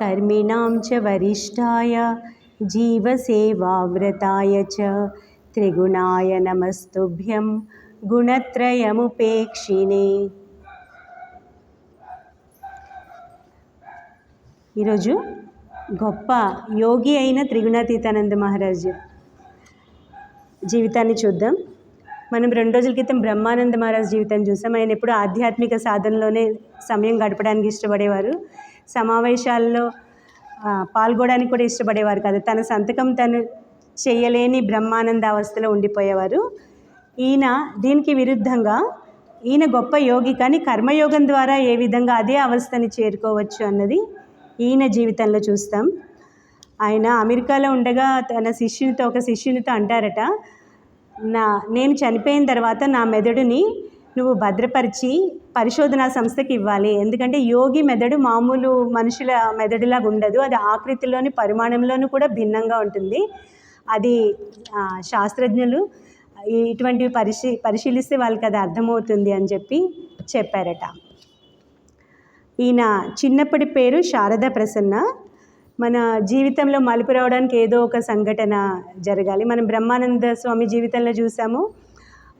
कर्मिणां च वरिष्ठाय जीवसेवाव्रताय च त्रिगुणाय नमस्तुभ्यं గుణత్రయముపేక్షిణే ఈరోజు గొప్ప యోగి అయిన త్రిగుణాతీతానంద మహారాజు జీవితాన్ని చూద్దాం మనం రెండు రోజుల క్రితం బ్రహ్మానంద మహారాజ్ జీవితం చూసాం ఆయన ఎప్పుడు ఆధ్యాత్మిక సాధనలోనే సమయం గడపడానికి ఇష్టపడేవారు సమావేశాల్లో పాల్గొనడానికి కూడా ఇష్టపడేవారు కాదు. తన సంతకం తను చేయలేని బ్రహ్మానంద అవస్థలో ఉండిపోయేవారు. ఈయన దీనికి విరుద్ధంగా ఈయన గొప్ప యోగి కానీ కర్మయోగం ద్వారా ఏ విధంగా అదే అవస్థని చేరుకోవచ్చు అన్నది ఈయన జీవితంలో చూస్తాం. ఆయన అమెరికాలో ఉండగా తన శిష్యునితో ఒక శిష్యునితో అంటారట నా నేను చనిపోయిన తర్వాత నా మెదడుని నువ్వు భద్రపరిచి పరిశోధనా సంస్థకి ఇవ్వాలి. ఎందుకంటే యోగి మెదడు మామూలు మనుషుల మెదడులాగా ఉండదు. అది ఆకృతిలోని పరిమాణంలోనూ కూడా భిన్నంగా ఉంటుంది. అది శాస్త్రజ్ఞులు ఇటువంటివి పరిశీ పరిశీలిస్తే వాళ్ళకి అది అర్థమవుతుంది అని చెప్పి చెప్పారట. ఈయన చిన్నప్పటి పేరు శారదా ప్రసన్న. మన జీవితంలో మలుపు రావడానికి ఏదో ఒక సంఘటన జరగాలి. మనం బ్రహ్మానంద స్వామి జీవితంలో చూసాము.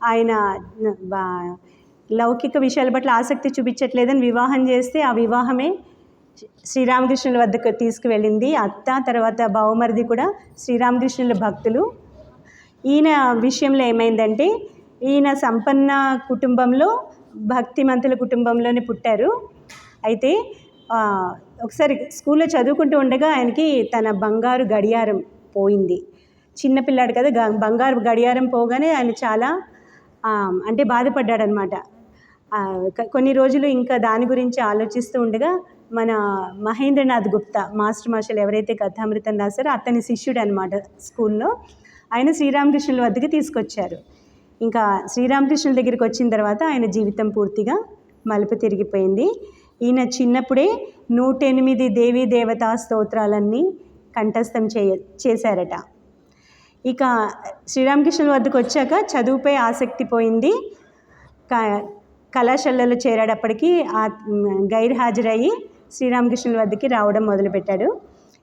ఆయన బా- లౌకిక విషయాల పట్ల ఆసక్తి చూపించట్లేదని వివాహం చేస్తే ఆ వివాహమే శ్రీరామకృష్ణుల వద్దకు తీసుకువెళ్ళింది. అత్త తర్వాత బావమరిది కూడా శ్రీరామకృష్ణుల భక్తులు. ఈయన విషయంలో ఏమైందంటే ఈయన సంపన్న కుటుంబంలో భక్తిమంతుల కుటుంబంలోనే పుట్టారు. అయితే ఒకసారి స్కూల్లో చదువుకుంటూ ఉండగా ఆయనకి తన బంగారు గడియారం పోయింది. చిన్నపిల్లాడు కదా బంగారు గడియారం పోగానే ఆయన చాలా అంటే బాధపడ్డాడనమాట. కొన్ని రోజులు ఇంకా దాని గురించి ఆలోచిస్తూ ఉండగా మన మహేంద్రనాథ్ గుప్తా మాస్టర్ మాస్టర్లు ఎవరైతే కథామృతం రాశారో అతని శిష్యుడు అనమాట స్కూల్లో. ఆయన శ్రీరామకృష్ణుల వద్దకు తీసుకొచ్చారు. ఇంకా శ్రీరామకృష్ణుల దగ్గరికి వచ్చిన తర్వాత ఆయన జీవితం పూర్తిగా మలుపు తిరిగిపోయింది. ఈయన చిన్నప్పుడే నూట ఎనిమిది దేవీ దేవతా స్తోత్రాలన్నీ కంఠస్థం చేయ చేశారట. ఇక శ్రీరామకృష్ణుల వద్దకు వచ్చాక చదువుపై ఆసక్తి పోయింది. క- కళాశాలలో చేరేటప్పటికి ఆ గైర్ హాజరయ్యి శ్రీరామకృష్ణుల వద్దకి రావడం మొదలుపెట్టాడు.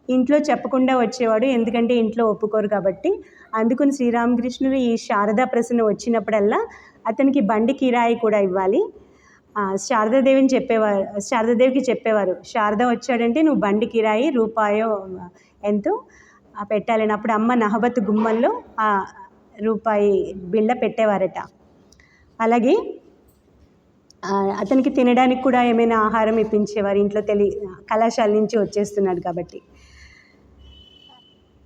ఇంట్లో చెప్పకుండా వచ్చేవాడు ఎందుకంటే ఇంట్లో ఒప్పుకోరు కాబట్టి. అందుకుని శ్రీరామకృష్ణుడు ఈ శారదా ప్రసన్న వచ్చినప్పుడల్లా అతనికి బండి కిరాయి కూడా ఇవ్వాలి. శారదాదేవిని చెప్పేవారు శారదాదేవికి చెప్పేవారు శారద వచ్చాడంటే నువ్వు బండి కిరాయి రూపాయో ఎంతో పెట్టాలని అప్పుడు అమ్మ నహబత్ గుమ్మంలో ఆ రూపాయి బిళ్ళ పెట్టేవారట. అలాగే అతనికి తినడానికి కూడా ఏమైనా ఆహారం ఇప్పించేవారు ఇంట్లో తెలి కళాశాల నుంచి వచ్చేస్తున్నాడు కాబట్టి.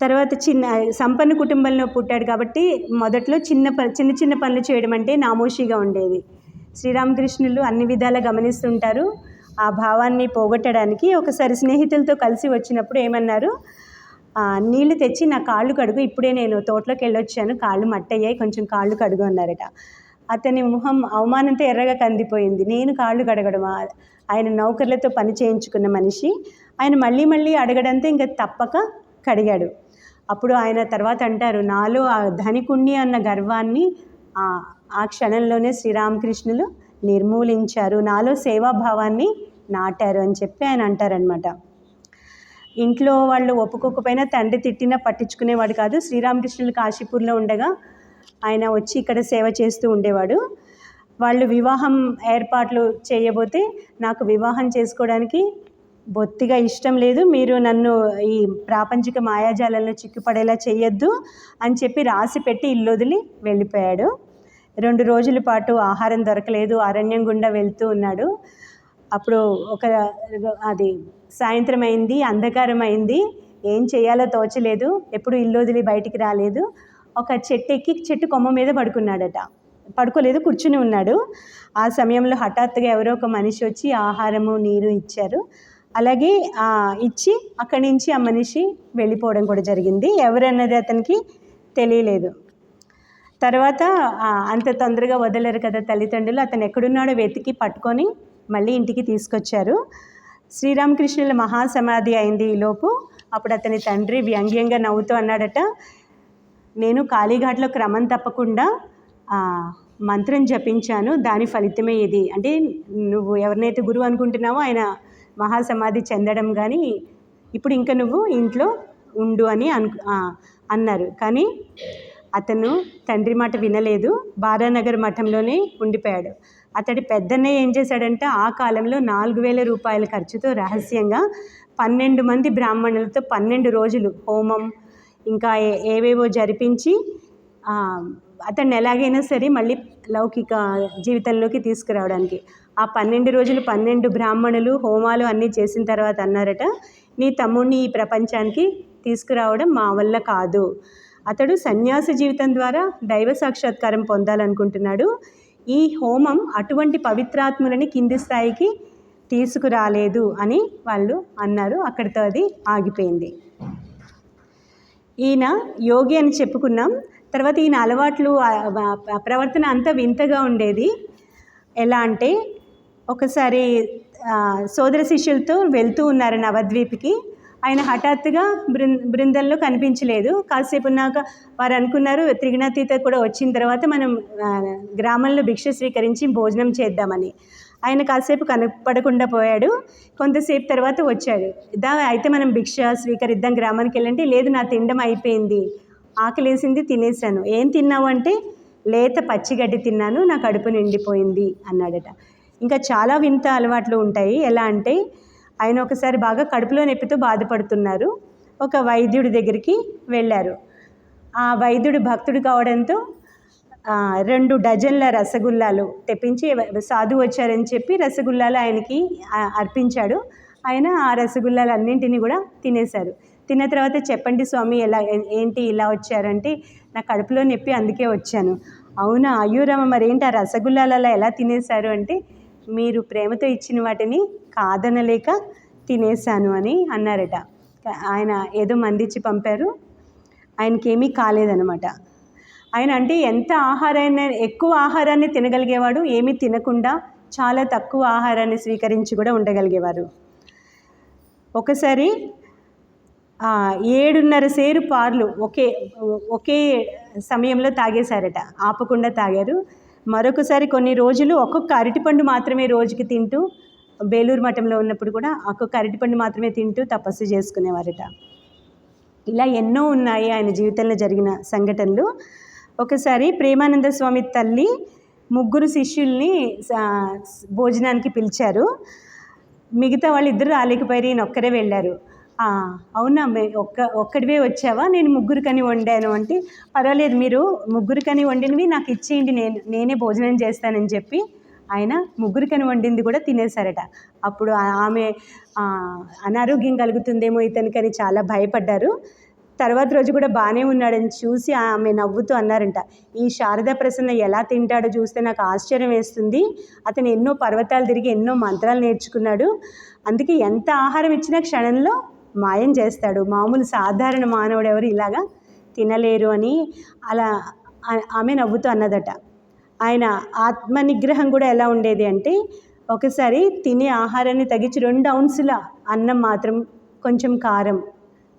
తర్వాత చిన్న సంపన్న కుటుంబంలో పుట్టాడు కాబట్టి మొదట్లో చిన్న ప చిన్న చిన్న పనులు చేయడం అంటే నామోషిగా ఉండేది. శ్రీరామకృష్ణులు అన్ని విధాలా గమనిస్తుంటారు. ఆ భావాన్ని పోగొట్టడానికి ఒకసారి స్నేహితులతో కలిసి వచ్చినప్పుడు ఏమన్నారు? నీళ్ళు తెచ్చి నా కాళ్ళు కడుగు. ఇప్పుడే నేను తోటలోకి వెళ్ళొచ్చాను కాళ్ళు మట్టయ్యాయి. కొంచెం కాళ్ళు కడుగు అన్నారట. అతని ముఖం అవమానంతో ఎర్రగా కందిపోయింది. నేను కాళ్ళు కడగడమా ఆయన నౌకర్లతో పని చేయించుకున్న మనిషి. ఆయన మళ్ళీ మళ్ళీ అడగడంతో ఇంకా తప్పక కడిగాడు. అప్పుడు ఆయన తర్వాత అంటారు నాలో ఆ ధనికుణ్ణి అన్న గర్వాన్ని ఆ క్షణంలోనే శ్రీరామకృష్ణులు నిర్మూలించారు. నాలో సేవాభావాన్ని నాటారు అని చెప్పి ఆయన అంటారనమాట ఇంట్లో వాళ్ళు ఒప్పుకోకపోయినా తండ్రి తిట్టినా పట్టించుకునేవాడు కాదు. శ్రీరామకృష్ణులు కాశీపూర్లో ఉండగా ఆయన వచ్చి ఇక్కడ సేవ చేస్తూ ఉండేవాడు. వాళ్ళు వివాహం ఏర్పాట్లు చేయబోతే నాకు వివాహం చేసుకోవడానికి బొత్తిగా ఇష్టం లేదు. మీరు నన్ను ఈ ప్రాపంచిక మాయాజాలంలో చిక్కుపడేలా చేయొద్దు అని చెప్పి రాసి పెట్టి ఇల్లు వదిలి వెళ్ళిపోయాడు. రెండు రోజుల పాటు ఆహారం దొరకలేదు. అరణ్యం గుండా వెళ్తూ ఉన్నాడు. అప్పుడు ఒక అది సాయంత్రం అయింది అంధకారం అయింది ఏం చేయాలో తోచలేదు. ఎప్పుడు ఇల్లు వదిలి బయటికి రాలేదు. ఒక చెట్టు ఎక్కి చెట్టు కొమ్మ మీద పడుకున్నాడట. పడుకోలేదు కూర్చుని ఉన్నాడు. ఆ సమయంలో హఠాత్తుగా ఎవరో ఒక మనిషి వచ్చి ఆహారము నీరు ఇచ్చారు. అలాగే ఇచ్చి అక్కడి నుంచి ఆ మనిషి వెళ్ళిపోవడం కూడా జరిగింది. ఎవరన్నది అతనికి తెలియలేదు. తర్వాత అంత తొందరగా వదలరు కదా తల్లిదండ్రులు. అతను ఎక్కడున్నాడో వెతికి పట్టుకొని మళ్ళీ ఇంటికి తీసుకొచ్చారు. శ్రీరామకృష్ణుల మహాసమాధి అయింది ఈలోపు అప్పుడు అతని తండ్రి వ్యంగ్యంగా నవ్వుతూ అన్నాడట నేను కాళీఘాట్లో క్రమం తప్పకుండా మంత్రం జపించాను. దాని ఫలితమే ఇది. అంటే నువ్వు ఎవరినైతే గురువు అనుకుంటున్నావో ఆయన మహాసమాధి చెందడం కానీ ఇప్పుడు ఇంకా నువ్వు ఇంట్లో ఉండు అని అను అన్నారు. కానీ అతను తండ్రి మాట వినలేదు. బారానగర్ మఠంలోనే ఉండిపోయాడు. అతడి పెద్దన్నయ్య ఏం చేశాడంటే ఆ కాలంలో నాలుగు వేల రూపాయల ఖర్చుతో రహస్యంగా పన్నెండు మంది బ్రాహ్మణులతో పన్నెండు రోజులు హోమం ఇంకా ఏ- ఏవేవో జరిపించి అతన్ని ఎలాగైనా సరే మళ్ళీ లౌకిక జీవితంలోకి తీసుకురావడానికి. ఆ పన్నెండు రోజులు పన్నెండు బ్రాహ్మణులు హోమాలు అన్నీ చేసిన తర్వాత అన్నారట నీ తమ్ముడిని ఈ ప్రపంచానికి తీసుకురావడం మా వల్ల కాదు. అతడు సన్యాస జీవితం ద్వారా దైవ సాక్షాత్కారం పొందాలనుకుంటున్నాడు. ఈ హోమం అటువంటి పవిత్రాత్ములని కింది స్థాయికి తీసుకురాలేదు అని వాళ్ళు అన్నారు. అక్కడితో అది ఆగిపోయింది. ఈయన యోగి అని చెప్పుకున్నాం. తర్వాత ఈయన అలవాట్లు ప్రవర్తన అంతా వింతగా ఉండేది. ఎలా అంటే ఒకసారి సోదర శిష్యులతో వెళ్తూ ఉన్నారు నవద్వీప్కి. ఆయన హఠాత్తుగా బృం బృందంలో కనిపించలేదు. కాసేపు ఉన్నాక వారు అనుకున్నారు త్రిగుణాతీత కూడా వచ్చిన తర్వాత మనం గ్రామంలో భిక్ష స్వీకరించి భోజనం చేద్దామని. ఆయన కాసేపు కనపడకుండా పోయాడు. కొంతసేపు తర్వాత వచ్చాడు. దా అయితే మనం భిక్ష స్వీకరిద్దాం గ్రామానికి వెళ్ళండి లేదు నా తినడం అయిపోయింది. ఆకలేసింది తినేసాను ఏం తిన్నావు అంటే లేత పచ్చిగడ్డి తిన్నాను నా కడుపు నిండిపోయింది అన్నాడట. ఇంకా చాలా వింత అలవాట్లు ఉంటాయి. ఎలా అంటే ఆయన ఒకసారి బాగా కడుపులో నొప్పితో బాధపడుతున్నారు. ఒక వైద్యుడి దగ్గరికి వెళ్ళారు. ఆ వైద్యుడు భక్తుడు కావడంతో రెండు డజన్ల రసగుల్లాలు తెప్పించి సాధువు వచ్చారని చెప్పి రసగుల్లాలు ఆయనకి అర్పించాడు. ఆయన ఆ రసగుల్లాలు అన్నింటినీ కూడా తినేశారు. తిన్న తర్వాత చెప్పండి స్వామి ఎలా ఏంటి ఇలా వచ్చారంటే నా కడుపులో నొప్పి అందుకే వచ్చాను. అవునా? అయ్యూరమ్మ మరి ఏంటి ఆ రసగుల్లాలు అలా ఎలా తినేశారు అంటే మీరు ప్రేమతో ఇచ్చిన వాటిని కాదనలేక తినేశాను అని అన్నారట. ఆయన ఏదో మందిచ్చి పంపారు. ఆయనకేమీ కాలేదనమాట ఆయన అంటే ఎంత ఆహారాన్ని ఎక్కువ ఆహారాన్ని తినగలిగేవాడు ఏమీ తినకుండా చాలా తక్కువ ఆహారాన్ని స్వీకరించి కూడా ఉండగలిగేవారు. ఒకసారి ఏడున్నర సేరు పార్లు ఒకే ఒకే సమయంలో తాగేశారట. ఆపకుండా తాగారు. మరొకసారి కొన్ని రోజులు ఒక్కొక్క అరటిపండు మాత్రమే రోజుకి తింటూ బేలూరు మఠంలో ఉన్నప్పుడు కూడా ఒక్కొక్క అరటిపండు మాత్రమే తింటూ తపస్సు చేసుకునేవారట. ఇలా ఎన్నో ఉన్నాయి ఆయన జీవితంలో జరిగిన సంఘటనలు. ఒకసారి ప్రేమానంద స్వామి తల్లి ముగ్గురు శిష్యుల్ని భోజనానికి పిలిచారు. మిగతా వాళ్ళు ఇద్దరు రాలేకపోయారు ఈయన ఒక్కరే వెళ్ళారు. అవునా మే- ఒక్క ఒక్కడివే వచ్చావా? నేను ముగ్గురికని వండాను. అంటే పర్వాలేదు మీరు ముగ్గురికని వండినవి నాకు ఇచ్చేయండి నేను నేనే భోజనం చేస్తానని చెప్పి ఆయన ముగ్గురికని వండింది కూడా తినేశారట. అప్పుడు ఆమె అనారోగ్యం కలుగుతుందేమో ఇతనికని చాలా భయపడ్డారు. తర్వాత రోజు కూడా బాగానే ఉన్నాడని చూసి ఆమె నవ్వుతూ అన్నారంట. ఈ శారదా ప్రసన్న ఎలా తింటాడో చూస్తే నాకు ఆశ్చర్యం వేస్తుంది. అతను ఎన్నో పర్వతాలు తిరిగి ఎన్నో మంత్రాలు నేర్చుకున్నాడు. అందుకే ఎంత ఆహారం ఇచ్చినా క్షణంలో మాయం చేస్తాడు. మామూలు సాధారణ మానవుడు ఎవరు ఇలాగా తినలేరు అని అలా ఆమె నవ్వుతూ అన్నదట. ఆయన ఆత్మ నిగ్రహం కూడా ఎలా ఉండేది అంటే ఒకసారి తినే ఆహారాన్ని తగ్గించి రెండు ఔన్సుల అన్నం మాత్రం కొంచెం కారం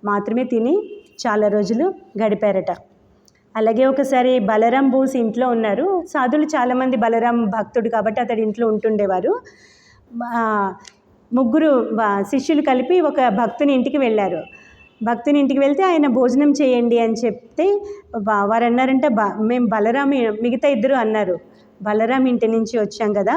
మాత్రమే తిని చాలా రోజులు గడిపారట. అలాగే ఒకసారి బలరాం బోస్ ఇంట్లో ఉన్నారు. సాధులు చాలామంది బలరాం భక్తుడు కాబట్టి అతడి ఇంట్లో ఉంటుండేవారు. ముగ్గురు శిష్యులు కలిపి ఒక భక్తుని ఇంటికి వెళ్ళారు. భక్తుని ఇంటికి వెళ్తే ఆయన భోజనం చేయండి అని చెప్తే వారు అన్నారంటే బ మేము బలరాం మిగతా ఇద్దరు అన్నారు. బలరాం ఇంటి నుంచి వచ్చాం కదా.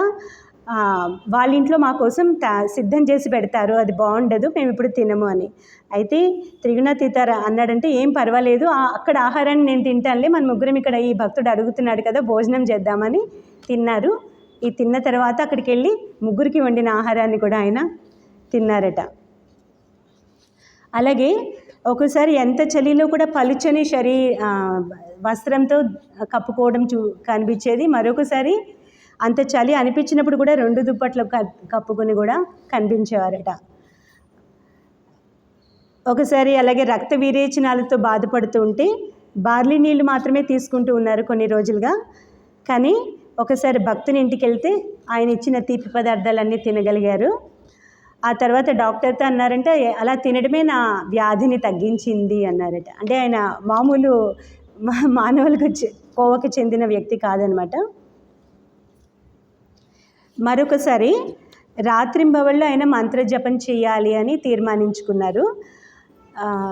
వాళ్ళ ఇంట్లో మా కోసం సిద్ధం చేసి పెడతారు. అది బాగుండదు మేము ఇప్పుడు తినము అని. అయితే త్రిగుణతీతార అన్నాడంటే ఏం పర్వాలేదు అక్కడ ఆహారాన్ని నేను తింటానులే మన ముగ్గురం ఇక్కడ ఈ భక్తుడు అడుగుతున్నాడు కదా భోజనం చేద్దామని తిన్నారు. ఈ తిన్న తర్వాత అక్కడికి వెళ్ళి ముగ్గురికి వండిన ఆహారాన్ని కూడా ఆయన తిన్నారట. అలాగే ఒకసారి ఎంత చలిలో కూడా పలుచని శరీ వస్త్రంతో కప్పుకోవడం చూ కనిపించేది. మరొకసారి అంత చలి అనిపించినప్పుడు కూడా రెండు దుప్పట్లు కప్పుకొని కూడా కనిపించేవారట. ఒకసారి అలాగే రక్త విరేచనాలతో బాధపడుతూ ఉంటే బార్లీ నీళ్ళు మాత్రమే తీసుకుంటూ ఉన్నారు కొన్ని రోజులుగా. కానీ ఒకసారి భక్తుని ఇంటికి వెళ్తే ఆయన ఇచ్చిన తీపి పదార్థాలన్నీ తినగలిగారు. ఆ తర్వాత డాక్టర్తో అన్నారంటే అలా తినడమే నా వ్యాధిని తగ్గించింది అన్నారట. అంటే ఆయన మామూలు మా- మానవులకు కోవకు చెందిన వ్యక్తి కాదనమాట. మరొకసారి రాత్రింబవళ్ళు ఆయన మంత్రజపం చేయాలి అని తీర్మానించుకున్నారు.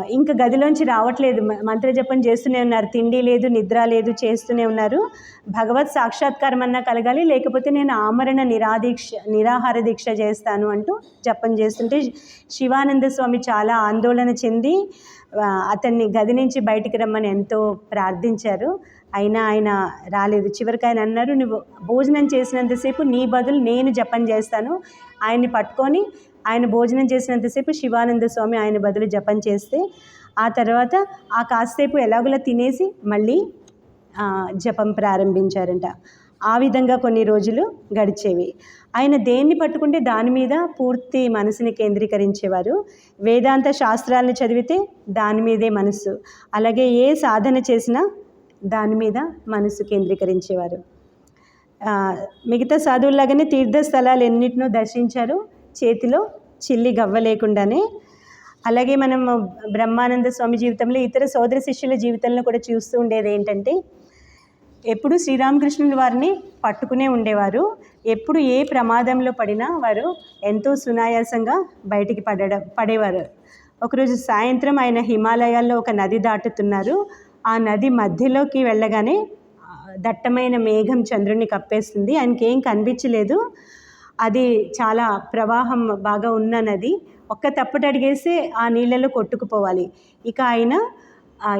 ఇంకా గదిలోంచి రావట్లేదు. మంత్ర మంత్రజపం చేస్తూనే ఉన్నారు. తిండి లేదు నిద్ర లేదు చేస్తూనే ఉన్నారు. భగవత్ సాక్షాత్కారం అన్నా కలగాలి. లేకపోతే నేను ఆమరణ నిరాదీక్ష నిరాహార దీక్ష చేస్తాను అంటూ జపం చేస్తుంటే శివానంద స్వామి చాలా ఆందోళన చెంది అతన్ని గది నుంచి బయటికి రమ్మని ఎంతో ప్రార్థించారు. అయినా ఆయన రాలేదు. చివరికి ఆయన అన్నారు నువ్వు భోజనం చేసినంతసేపు నీ బదులు నేను జపం చేస్తాను. ఆయన్ని పట్టుకొని ఆయన భోజనం చేసినంతసేపు శివానంద స్వామి ఆయన బదులు జపం చేస్తే ఆ తర్వాత ఆ కాసేపు ఎలాగోలా తినేసి మళ్ళీ జపం ప్రారంభించారంట. ఆ విధంగా కొన్ని రోజులు గడిచేవి. ఆయన దేన్ని పట్టుకుంటే దాని మీద పూర్తి మనసుని కేంద్రీకరించేవారు. వేదాంత శాస్త్రాలను చదివితే దాని మీదే మనసు అలాగే ఏ సాధన చేసినా దాని మీద మనసు కేంద్రీకరించేవారు. మిగతా సాధువులాగానే తీర్థస్థలాలు ఎన్నిటినో దర్శించారు. చేతిలో చిల్లి గవ్వ లేకుండానే. అలాగే మనం బ్రహ్మానంద స్వామి జీవితంలో ఇతర సోదర శిష్యుల జీవితంలో కూడా చూస్తూ ఉండేది ఏంటంటే ఎప్పుడు శ్రీరామకృష్ణుల వారిని పట్టుకునే ఉండేవారు. ఎప్పుడు ఏ ప్రమాదంలో పడినా వారు ఎంతో సునాయాసంగా బయటికి పడడం పడేవారు. ఒకరోజు సాయంత్రం ఆయన హిమాలయాల్లో ఒక నది దాటుతున్నారు. ఆ నది మధ్యలోకి వెళ్ళగానే దట్టమైన మేఘం చంద్రుడిని కప్పేస్తుంది. ఆయనకి ఏం కనిపించలేదు. అది చాలా ప్రవాహం బాగా ఉన్న నది ఒక్క తప్పట అడిగేసి ఆ నీళ్ళలో కొట్టుకుపోవాలి. ఇక ఆయన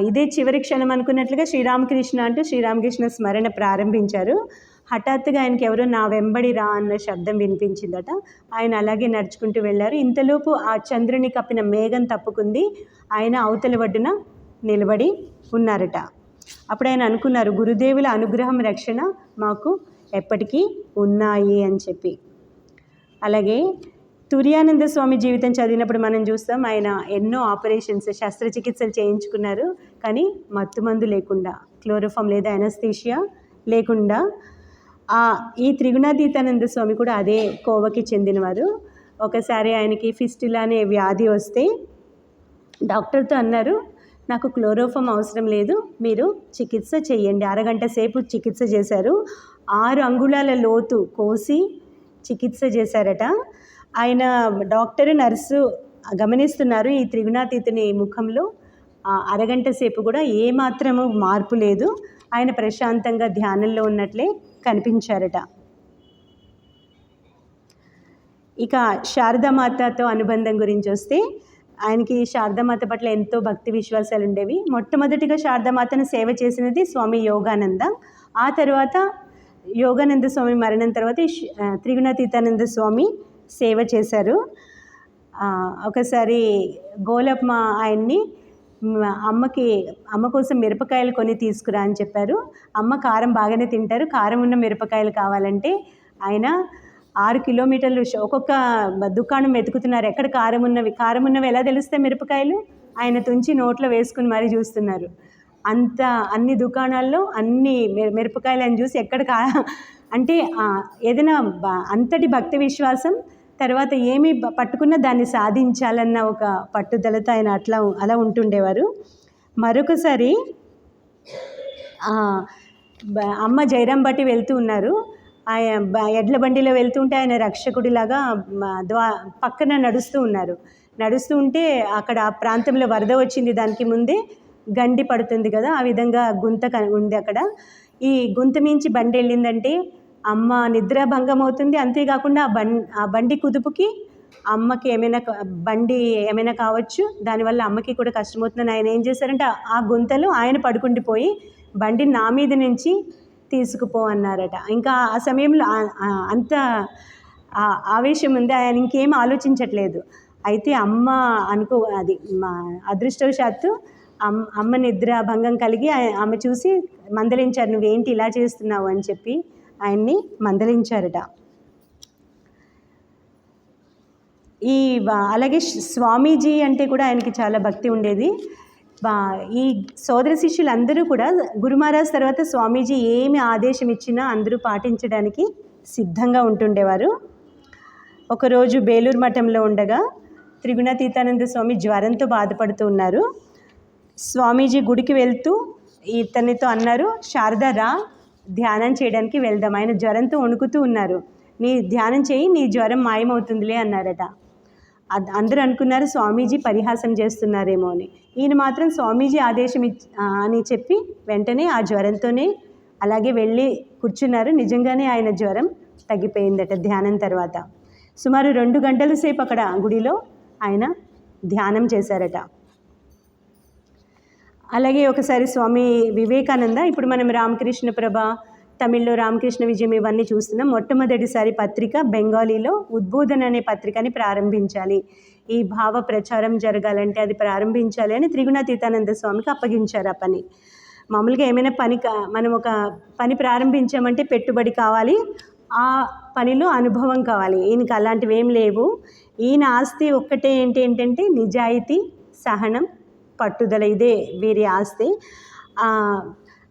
ఇదే చివరి క్షణం అనుకున్నట్లుగా శ్రీరామకృష్ణ అంటూ శ్రీరామకృష్ణ స్మరణ ప్రారంభించారు. హఠాత్తుగా ఆయనకి ఎవరో నా వెంబడి రా అన్న శబ్దం వినిపించిందట. ఆయన అలాగే నడుచుకుంటూ వెళ్ళారు. ఇంతలోపు ఆ చంద్రుని కప్పిన మేఘం తప్పుకుంది. ఆయన అవతల ఒడ్డున నిలబడి ఉన్నారట. అప్పుడు ఆయన అనుకున్నారు గురుదేవుల అనుగ్రహం రక్షణ మాకు ఎప్పటికీ ఉన్నాయి అని చెప్పి. అలాగే తుర్యానంద స్వామి జీవితం చదివినప్పుడు మనం చూస్తాం ఆయన ఎన్నో ఆపరేషన్స్ శస్త్రచికిత్సలు చేయించుకున్నారు. కానీ మత్తుమందు లేకుండా క్లోరోఫామ్ లేదా ఎనస్థీషియా లేకుండా ఈ త్రిగుణాతీతానంద స్వామి కూడా అదే కోవకి చెందినవారు. ఒకసారి ఆయనకి ఫిస్టులా అనే వ్యాధి వస్తే డాక్టర్తో అన్నారు నాకు క్లోరోఫామ్ అవసరం లేదు మీరు చికిత్స చేయండి. అరగంట సేపు చికిత్స చేశారు. ఆరు అంగుళాల లోతు కోసి చికిత్స చేశారట. ఆయన డాక్టర్ నర్సు గమనిస్తున్నారు ఈ త్రిగుణాతీతుని ముఖంలో. అరగంట సేపు కూడా ఏమాత్రము మార్పు లేదు. ఆయన ప్రశాంతంగా ధ్యానంలో ఉన్నట్లే కనిపించారట. ఇక శారదామాతతో అనుబంధం గురించి వస్తే ఆయనకి శారదామాత పట్ల ఎంతో భక్తి విశ్వాసాలు ఉండేవి మొట్టమొదటిగా శారదామాతను సేవ చేసినది స్వామి యోగానంద. ఆ తర్వాత యోగానంద స్వామి మరణం తర్వాత శ్- త్రిగుణాతీతానంద స్వామి సేవ చేశారు. ఒకసారి గోలమ్మ ఆయన్ని అమ్మకి అమ్మ కోసం మిరపకాయలు కొని తీసుకురా అని చెప్పారు. అమ్మ కారం బాగానే తింటారు. కారం ఉన్న మిరపకాయలు కావాలంటే ఆయన ఆరు కిలోమీటర్లు ఒక్కొక్క దుకాణం వెతుకుతున్నారు. ఎక్కడ కారం ఉన్నవి కారం ఉన్నవి ఎలా తెలుస్తాయి మిరపకాయలు? ఆయన తుంచి నోట్లో వేసుకుని మరీ చూస్తున్నారు. అంత అన్ని దుకాణాల్లో అన్ని మిర- మిరపకాయలు అని చూసి ఎక్కడ కా అంటే ఏదైనా అంతటి భక్తి విశ్వాసం తర్వాత ఏమి పట్టుకున్నా దాన్ని సాధించాలన్న ఒక పట్టుదలతో ఆయన అట్లా అలా ఉంటుండేవారు. మరొకసారి అమ్మ జైరాం బట్టి వెళ్తూ ఉన్నారు. ఆయన ఎడ్ల బండిలో వెళ్తుంటే ఆయన రక్షకుడిలాగా ద్వా పక్కన నడుస్తూ ఉన్నారు. నడుస్తూ ఉంటే అక్కడ ఆ ప్రాంతంలో వరద వచ్చింది దానికి ముందే గండి పడుతుంది కదా ఆ విధంగా గుంత క- ఉంది అక్కడ. ఈ గుంత మించి బండి వెళ్ళిందంటే అమ్మ నిద్ర భంగం అవుతుంది అంతేకాకుండా ఆ బండి ఆ బండి కుదుపుకి అమ్మకి ఏమైనా బండి ఏమైనా కావచ్చు దానివల్ల అమ్మకి కూడా కష్టమవుతుందని ఆయన ఏం చేశారంటే ఆ- గుంతలు ఆయన పడుకుండిపోయి బండి నా మీద నుంచి తీసుకుపో అన్నారట. ఇంకా ఆ సమయంలో అంత ఆ ఆవేశం ఉంది. ఆయన ఇంకేం ఆలోచించట్లేదు. అయితే అమ్మ అనుకో అది మా అదృష్టవశాత్తు అమ్మ అమ్మ నిద్ర భంగం కలిగి ఆమె చూసి మందలించారు నువ్వేంటి ఇలా చేస్తున్నావు? అని చెప్పి ఆయన్ని మందలించారట. ఈ అలాగే స్వామీజీ అంటే కూడా ఆయనకి చాలా భక్తి ఉండేది. ఈ సోదర శిష్యులందరూ కూడా గురుమహారాజ్ తర్వాత స్వామీజీ ఏమి ఆదేశం ఇచ్చినా అందరూ పాటించడానికి సిద్ధంగా ఉంటుండేవారు. ఒకరోజు బేలూరు మఠంలో ఉండగా త్రిగుణాతీతానంద స్వామి జ్వరంతో బాధపడుతూ ఉన్నారు. స్వామీజీ గుడికి వెళ్తూ ఇతనితో అన్నారు శారద రా ధ్యానం చేయడానికి వెళ్దాం. ఆయన జ్వరంతో వణుకుతూ ఉన్నారు. నీ ధ్యానం చేయి నీ జ్వరం మాయమవుతుందిలే అన్నారట. అద్- అందరూ అనుకున్నారు స్వామీజీ పరిహాసం చేస్తున్నారేమో అని. ఈయన మాత్రం స్వామీజీ ఆదేశం అని చెప్పి వెంటనే ఆ జ్వరంతోనే అలాగే వెళ్ళి కూర్చున్నారు. నిజంగానే ఆయన జ్వరం తగ్గిపోయిందట ధ్యానం తర్వాత. సుమారు రెండు గంటల సేపు అక్కడ గుడిలో ఆయన ధ్యానం చేశారట. అలాగే ఒకసారి స్వామి వివేకానంద ఇప్పుడు మనం రామకృష్ణ ప్రభ తమిళ్ళో రామకృష్ణ విజయం ఇవన్నీ చూస్తున్నాం. మొట్టమొదటిసారి పత్రిక బెంగాలీలో ఉద్బోధన అనే పత్రికని ప్రారంభించాలి. ఈ భావ ప్రచారం జరగాలంటే అది ప్రారంభించాలి అని త్రిగుణాతీతానంద స్వామికి అప్పగించారు ఆ పని. మామూలుగా ఏమైనా పని మనం ఒక పని ప్రారంభించామంటే పెట్టుబడి కావాలి. ఆ పనిలో అనుభవం కావాలి. ఈయనకి అలాంటివి ఏం లేవు. ఈయన ఆస్తి ఒక్కటే ఏంటి ఏంటంటే నిజాయితీ సహనం పట్టుదల ఇదే వీరి ఆస్తి.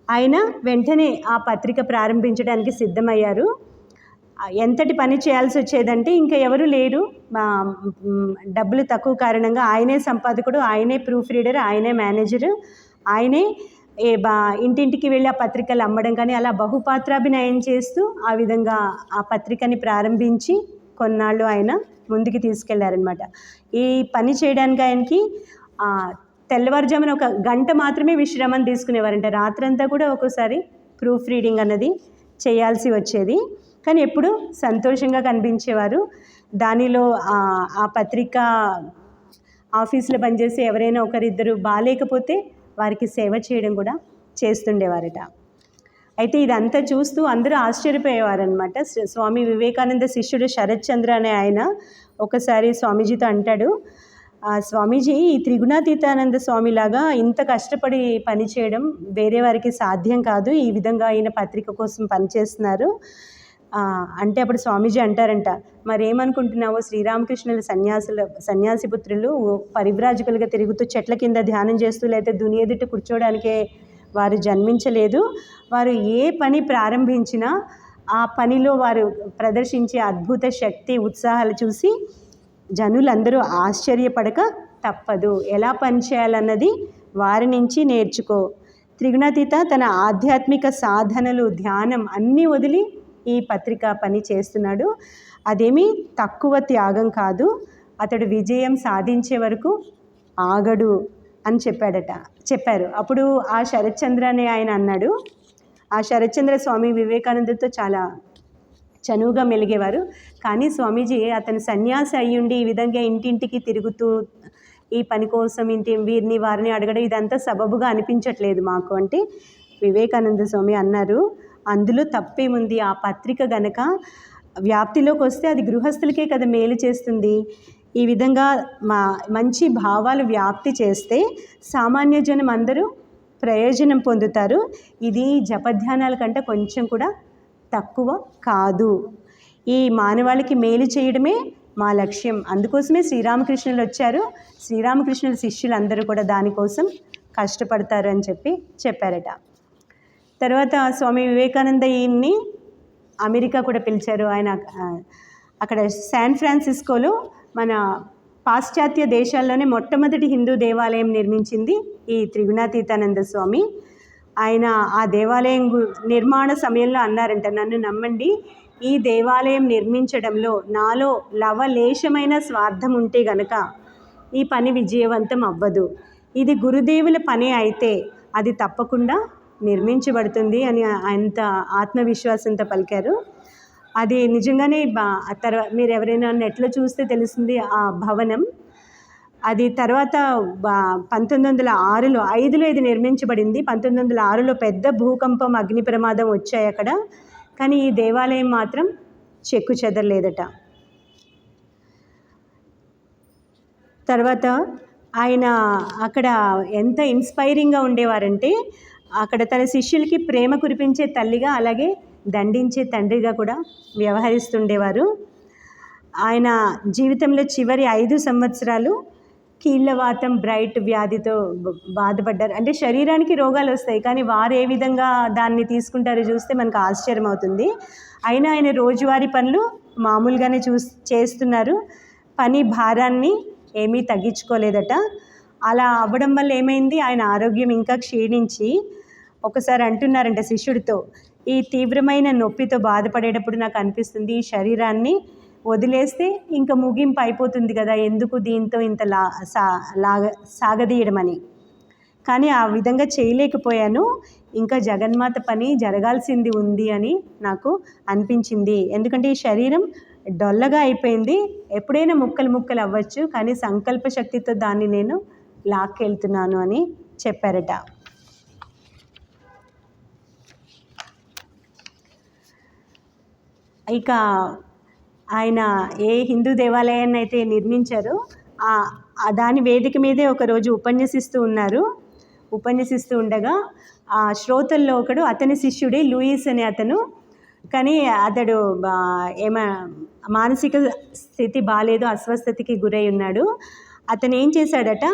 ఆయన వెంటనే ఆ పత్రిక ప్రారంభించడానికి సిద్ధమయ్యారు. ఎంతటి పని చేయాల్సి వచ్చేదంటే ఇంకా ఎవరు లేరు. డబ్బులు తక్కువ కారణంగా ఆయనే సంపాదకుడు ఆయనే ప్రూఫ్ రీడర్ ఆయనే మేనేజరు ఆయనే ఏ బా ఇంటింటికి వెళ్ళి ఆ పత్రికలు అమ్మడం కానీ అలా బహుపాత్రాభినయం చేస్తూ ఆ విధంగా ఆ పత్రికని ప్రారంభించి కొన్నాళ్ళు ఆయన ముందుకు తీసుకెళ్ళారనమాట ఈ పని చేయడానికి ఆయనకి తెల్లవారుజామున ఒక గంట మాత్రమే విశ్రామం తీసుకునేవారంట. రాత్రంతా కూడా ఒక్కోసారి ప్రూఫ్ రీడింగ్ అన్నది చేయాల్సి వచ్చేది. కానీ ఎప్పుడు సంతోషంగా కనిపించేవారు. దానిలో ఆ- పత్రిక ఆఫీస్లో పనిచేసే ఎవరైనా ఒకరిద్దరు బాగాలేకపోతే వారికి సేవ చేయడం కూడా చేస్తుండేవారట. అయితే ఇదంతా చూస్తూ అందరూ ఆశ్చర్యపోయేవారనమాట స్వామి వివేకానంద శిష్యుడు శరత్ చంద్ర అనే ఆయన ఒకసారి స్వామీజీతో అంటాడు "ఆ, స్వామీజీ ఈ త్రిగుణాతీతానంద స్వామిలాగా ఇంత కష్టపడి పని చేయడం వేరే వారికి సాధ్యం కాదు. ఈ విధంగా ఆయన పత్రిక కోసం పనిచేస్తున్నారు. అంటే అప్పుడు స్వామీజీ అంటారంట మరేమనుకుంటున్నావో శ్రీరామకృష్ణుల సన్యాసుల సన్యాసి పుత్రులు పరివ్రాజకులుగా తిరుగుతూ చెట్ల కింద ధ్యానం చేస్తూ లేకపోతే దుని ఎదుట కూర్చోవడానికే వారు జన్మించలేదు. వారు ఏ పని ప్రారంభించినా ఆ పనిలో వారు ప్రదర్శించే అద్భుత శక్తి ఉత్సాహాలు చూసి జనులందరూ ఆశ్చర్యపడక తప్పదు. ఎలా పనిచేయాలన్నది వారి నుంచి నేర్చుకో. త్రిగుణాతీత తన ఆధ్యాత్మిక సాధనలు ధ్యానం అన్నీ వదిలి ఈ పత్రిక పని చేస్తున్నాడు. అదేమీ తక్కువ త్యాగం కాదు. అతడు విజయం సాధించే వరకు ఆగడు అని చెప్పాడట చెప్పారు. అప్పుడు ఆ శరత్చంద్ర అనే ఆయన అన్నాడు. ఆ శరత్చంద్ర స్వామి వివేకానందతో చాలా చనువుగా మెలిగేవారు. కానీ స్వామీజీ అతను సన్యాసి అయ్యుండి ఈ విధంగా ఇంటింటికి తిరుగుతూ ఈ పని కోసం ఇంటి వీరిని వారిని అడగడం ఇదంతా సబబుగా అనిపించట్లేదు మాకు. అంటే వివేకానంద స్వామి అన్నారు అందులో తప్పేముంది? ఆ పత్రిక గనక వ్యాప్తిలోకి వస్తే అది గృహస్థులకే కదా మేలు చేస్తుంది. ఈ విధంగా మా మంచి భావాలు వ్యాప్తి చేస్తే సామాన్య జనం అందరూ ప్రయోజనం పొందుతారు. ఇది జపధ్యానాల కంటే కొంచెం కూడా తక్కువ కాదు. ఈ మానవాళికి మేలు చేయడమే మా లక్ష్యం. అందుకోసమే శ్రీరామకృష్ణులు వచ్చారు. శ్రీరామకృష్ణుల శిష్యులు అందరూ కూడా దానికోసం కష్టపడతారు అని చెప్పి చెప్పారట. తర్వాత స్వామి వివేకానంద ఈయన్ని అమెరికా కూడా పిలిచారు. ఆయన అక్కడ శాన్ ఫ్రాన్సిస్కోలో మన పాశ్చాత్య దేశాల్లోనే మొట్టమొదటి హిందూ దేవాలయం నిర్మించింది ఈ త్రిగుణాతీతానంద స్వామి. ఆయన ఆ దేవాలయం గు- నిర్మాణ సమయంలో అన్నారంట నన్ను నమ్మండి ఈ దేవాలయం నిర్మించడంలో నాలో లవలేశమైన స్వార్థం ఉంటే గనక ఈ పని విజయవంతం అవ్వదు. ఇది గురుదేవుల పని అయితే అది తప్పకుండా నిర్మించబడుతుంది అని అంత ఆత్మవిశ్వాసంతో పలికారు. అది నిజంగానే బా తర్వాత మీరు ఎవరైనా నెట్లో చూస్తే తెలుస్తుంది ఆ భవనం. అది తర్వాత పంతొమ్మిది వందల ఆరులో ఐదులో ఇది నిర్మించబడింది. పంతొమ్మిది వందల ఆరులో పెద్ద భూకంపం అగ్ని ప్రమాదం వచ్చాయి అక్కడ. కానీ ఈ దేవాలయం మాత్రం చెక్కు చెదరలేదట. తర్వాత ఆయన అక్కడ ఎంత ఇన్స్పైరింగ్గా ఉండేవారంటే అక్కడ తన శిష్యులకి ప్రేమ కురిపించే తల్లిగా అలాగే దండించే తండ్రిగా కూడా వ్యవహరిస్తుండేవారు. ఆయన జీవితంలో చివరి ఐదు సంవత్సరాలు కీళ్ళవాతం బ్రైట్ వ్యాధితో బాధపడ్డారు. అంటే శరీరానికి రోగాలు వస్తాయి కానీ వారు ఏ విధంగా దాన్ని తీసుకుంటారో చూస్తే మనకు ఆశ్చర్యం అవుతుంది. అయినా ఆయన రోజువారీ పనులు మామూలుగానే చూ చేస్తున్నారు. పని భారాన్ని ఏమీ తగ్గించుకోలేదట. అలా అవ్వడం వల్ల ఏమైంది? ఆయన ఆరోగ్యం ఇంకా క్షీణించి ఒకసారి అంటున్నారంట శిష్యుడితో ఈ తీవ్రమైన నొప్పితో బాధపడేటప్పుడు నాకు అనిపిస్తుంది ఈ శరీరాన్ని వదిలేస్తే ఇంకా ముగింపు అయిపోతుంది కదా ఎందుకు దీంతో ఇంత లా సా లాగ సాగదీయడమని. కానీ ఆ విధంగా చేయలేకపోయాను. ఇంకా జగన్మాత పని జరగాల్సింది ఉంది అని నాకు అనిపించింది. ఎందుకంటే ఈ శరీరం డొల్లగా అయిపోయింది. ఎప్పుడైనా ముక్కలు ముక్కలు అవ్వచ్చు కానీ సంకల్ప శక్తితో దాన్ని నేను లాక్కెళ్తున్నాను అని చెప్పారట. ఇక ఆయన ఏ హిందూ దేవాలయాన్ని అయితే నిర్మించారో ఆ దాని వేదిక మీదే ఒకరోజు ఉపన్యసిస్తూ ఉన్నారు. ఉపన్యసిస్తూ ఉండగా ఆ శ్రోతల్లో ఒకడు అతని శిష్యుడే లూయిస్ అనే అతను. కానీ అతడు ఆ, ఏమ మానసిక స్థితి బాగాలేదు అస్వస్థతకి గురై ఉన్నాడు. అతను ఏం చేశాడట?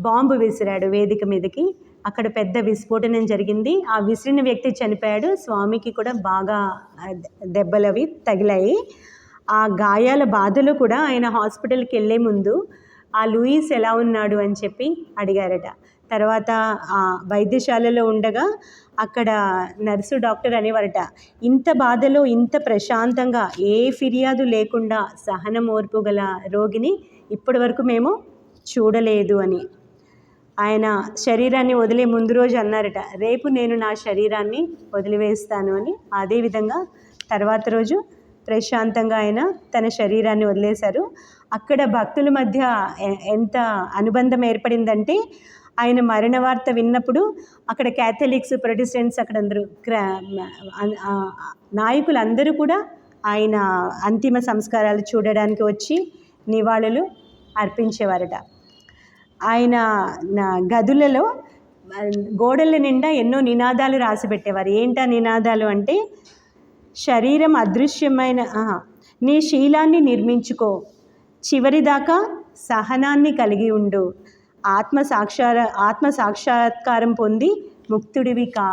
బాంబు విసిరాడు వేదిక మీదకి. అక్కడ పెద్ద విస్ఫోటనం జరిగింది. ఆ విసిరిన వ్యక్తి చనిపోయాడు. స్వామికి కూడా బాగా దెబ్బలవి దెబ్బలు అవి తగిలాయి. ఆ గాయాల బాధలో కూడా ఆయన హాస్పిటల్కి వెళ్ళే ముందు ఆ లూయిస్ ఎలా ఉన్నాడు అని చెప్పి అడిగారట. తర్వాత ఆ వైద్యశాలలో ఉండగా అక్కడ నర్సు డాక్టర్ అనేవారట ఇంత బాధలో ఇంత ప్రశాంతంగా ఏ ఫిర్యాదు లేకుండా సహనం ఓర్పు గల రోగిని ఇప్పటి వరకు మేము చూడలేదు అని. ఆయన శరీరాన్ని వదిలే ముందు రోజు అన్నారట రేపు నేను నా శరీరాన్ని వదిలివేస్తాను అని. అదేవిధంగా తర్వాత రోజు ప్రశాంతంగా ఆయన తన శరీరాన్ని వదిలేశారు. అక్కడ భక్తుల మధ్య ఎంత అనుబంధం ఏర్పడిందంటే ఆయన మరణ వార్త విన్నప్పుడు అక్కడ క్యాథలిక్స్ ప్రొటెస్టెంట్స్ అక్కడ అందరూ నాయకులు అందరూ కూడా ఆయన అంతిమ సంస్కారాలు చూడడానికి వచ్చి నివాళులు అర్పించేవారట. ఆయన గదులలో గోడల నిండా ఎన్నో నినాదాలు రాసి పెట్టేవారు. ఏంటా నినాదాలు అంటే శరీరం అదృశ్యమైన నీ శీలాన్ని నిర్మించుకో. చివరిదాకా సహనాన్ని కలిగి ఉండు. ఆత్మ సాక్షార ఆత్మ సాక్షాత్కారం పొంది ముక్తుడివి కా.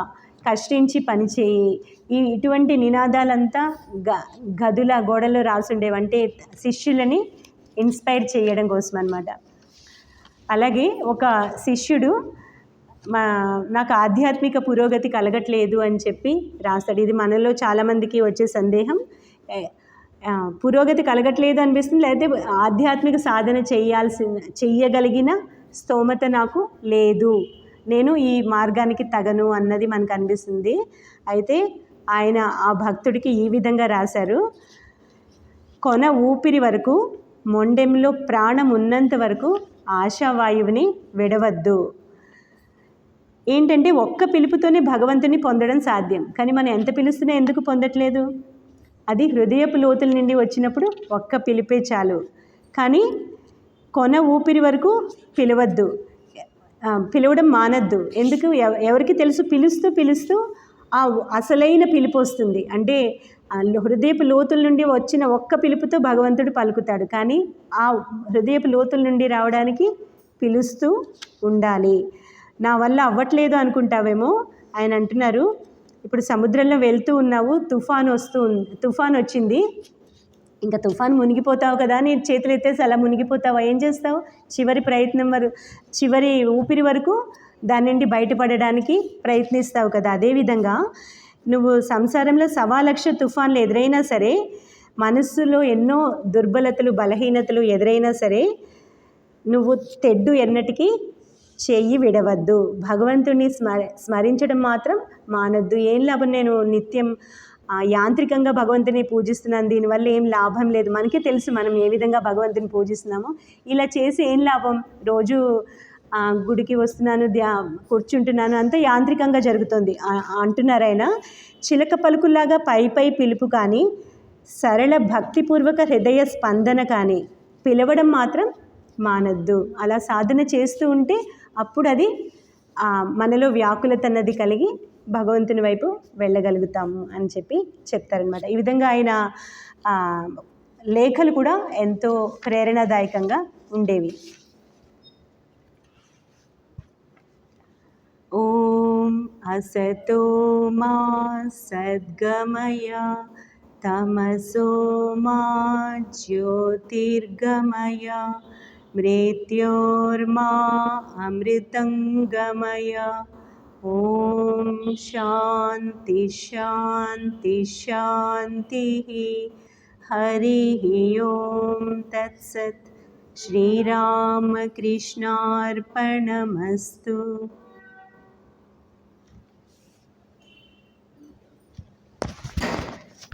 కష్టించి పనిచేయి ఈ ఇటువంటి నినాదాలంతా గ గదుల గోడలో రాసుండేవంటే శిష్యులని ఇన్స్పైర్ చేయడం కోసం అనమాట అలాగే ఒక శిష్యుడు మా నాకు ఆధ్యాత్మిక పురోగతి కలగట్లేదు అని చెప్పి రాస్తాడు. ఇది మనలో చాలామందికి వచ్చే సందేహం. పురోగతి కలగట్లేదు అనిపిస్తుంది. లేకపోతే ఆధ్యాత్మిక సాధన చేయాల్సిన చెయ్యగలిగిన స్తోమత నాకు లేదు. నేను ఈ మార్గానికి తగను అన్నది మనకు అనిపిస్తుంది. అయితే ఆయన ఆ భక్తుడికి ఈ విధంగా రాశారు. కొన ఊపిరి వరకు మొండెంలో ప్రాణం ఉన్నంత వరకు ఆశావాయువుని విడవద్దు. ఏంటంటే ఒక్క పిలుపుతోనే భగవంతుని పొందడం సాధ్యం. కానీ మనం ఎంత పిలుస్తున్నా ఎందుకు పొందట్లేదు? అది హృదయపు లోతుల నుండి వచ్చినప్పుడు ఒక్క పిలిపే చాలు. కానీ కొన ఊపిరి వరకు పిలవద్దు. పిలవడం మానద్దు. ఎందుకు? ఎవ- ఎవరికి తెలుసు? పిలుస్తూ పిలుస్తూ ఆ అసలైన పిలుపు వస్తుంది. అంటే హృదయపు లోతుల నుండి వచ్చిన ఒక్క పిలుపుతో భగవంతుడు పలుకుతాడు. కానీ ఆ హృదయపు లోతుల నుండి రావడానికి పిలుస్తూ ఉండాలి. నా వల్ల అవ్వట్లేదు అనుకుంటావేమో ఆయన అంటున్నారు. ఇప్పుడు సముద్రంలో వెళ్తూ ఉన్నావు తుఫాన్ వస్తూ తుఫాన్ వచ్చింది. ఇంకా తుఫాన్ మునిగిపోతావు కదా నీ చేతులు ఎత్తేసి అలా మునిగిపోతావు? ఏం చేస్తావు? చివరి ప్రయత్నం వరకు చివరి ఊపిరి వరకు దాని నుండి బయటపడడానికి ప్రయత్నిస్తావు కదా. అదేవిధంగా నువ్వు సంసారంలో సవా లక్ష తుఫాన్లు ఎదురైనా సరే మనస్సులో ఎన్నో దుర్బలతలు బలహీనతలు ఎదురైనా సరే నువ్వు తెడ్డు ఎన్నటికీ చెయ్యి విడవద్దు. భగవంతుని స్మర స్మరించడం మాత్రం మానద్దు. ఏం లాభం నేను నిత్యం యాంత్రికంగా భగవంతుని పూజిస్తున్నాను. దీనివల్ల ఏం లాభం లేదు. మనకే తెలుసు మనం ఏ విధంగా భగవంతుని పూజిస్తున్నామో. ఇలా చేసి ఏం లాభం? రోజు గుడికి వస్తున్నాను ధ్యా కూర్చుంటున్నాను. అంతా యాంత్రికంగా జరుగుతుంది. అంటున్నారైనా అంటున్నారు ఆయన చిలక పలుకులాగా పై పై పిలుపు కానీ సరళ భక్తిపూర్వక హృదయ స్పందన కానీ పిలవడం మాత్రం మానద్దు. అలా సాధన చేస్తూ ఉంటే అప్పుడు అది మనలో వ్యాకులత అన్నది కలిగి భగవంతుని వైపు వెళ్ళగలుగుతాము అని చెప్పి చెప్తారనమాట ఈ విధంగా ఆయన లేఖలు కూడా ఎంతో ప్రేరణాదాయకంగా ఉండేవి. ఓం అసతో మా సద్గమయ తమసో మా జ్యోతిర్గమయ मृत्योर्मा अमृतङ्गमय। ॐ शान्ति शान्ति शान्तिः। हरिः ॐ तत्सत्। श्रीरामकृष्णार्पणमस्तु।